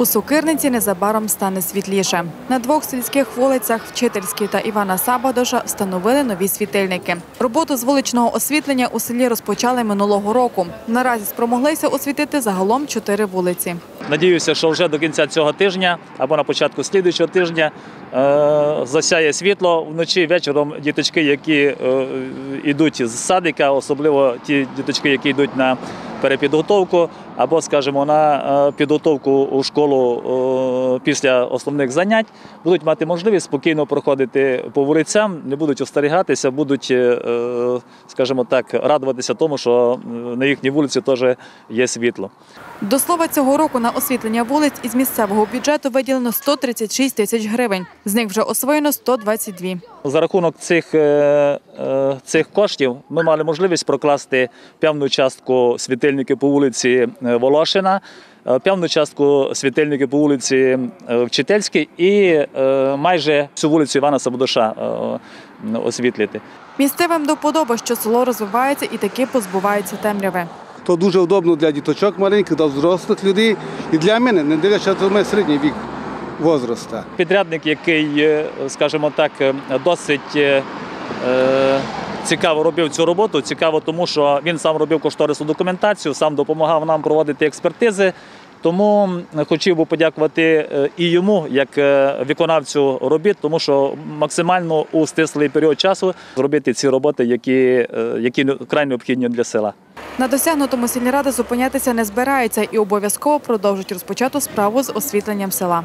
У Сокирниці незабаром стане світліше. На двох сільських вулицях Вчительській та Івана Сабадоша встановили нові світильники. Роботу з вуличного освітлення у селі розпочали минулого року. Наразі спромоглися освітити загалом чотири вулиці. Надіюся, що вже до кінця цього тижня або на початку слідуючого тижня е, засяє світло вночі вечором. Діточки, які е, йдуть з садика, особливо ті діточки, які йдуть на перепідготовку або, скажімо, на е, підготовку у школу е, після основних занять, будуть мати можливість спокійно проходити по вулицям, не будуть остерігатися, будуть, е, скажімо так, радуватися тому, що на їхній вулиці теж є світло. До слова, цього року на освітлення вулиць із місцевого бюджету виділено 136 тисяч гривень. З них вже освоєно 122. За рахунок цих, е, е, цих коштів ми мали можливість прокласти певну частку світильників по вулиці е, Волошина, певну частку світильників по вулиці Вчительській і майже всю вулицю Івана Сабодоша е, освітлити. Місцевим до вподоби, що село розвивається і таки позбувається темряви. То дуже удобно для діточок маленьких, для взрослих людей. І для мене, не дивлячись на мене середній вік возраста. Підрядник, який, е, скажімо так, е, досить е, цікаво робив цю роботу. Цікаво, тому що він сам робив кошторисну документацію, сам допомагав нам проводити експертизи. Тому хотів би подякувати і йому, як виконавцю робіт, тому що максимально у стислий період часу зробити ці роботи, які, які край необхідні для села. На досягнутому сільрада зупинятися не збираються і обов'язково продовжать розпочату справу з освітленням села.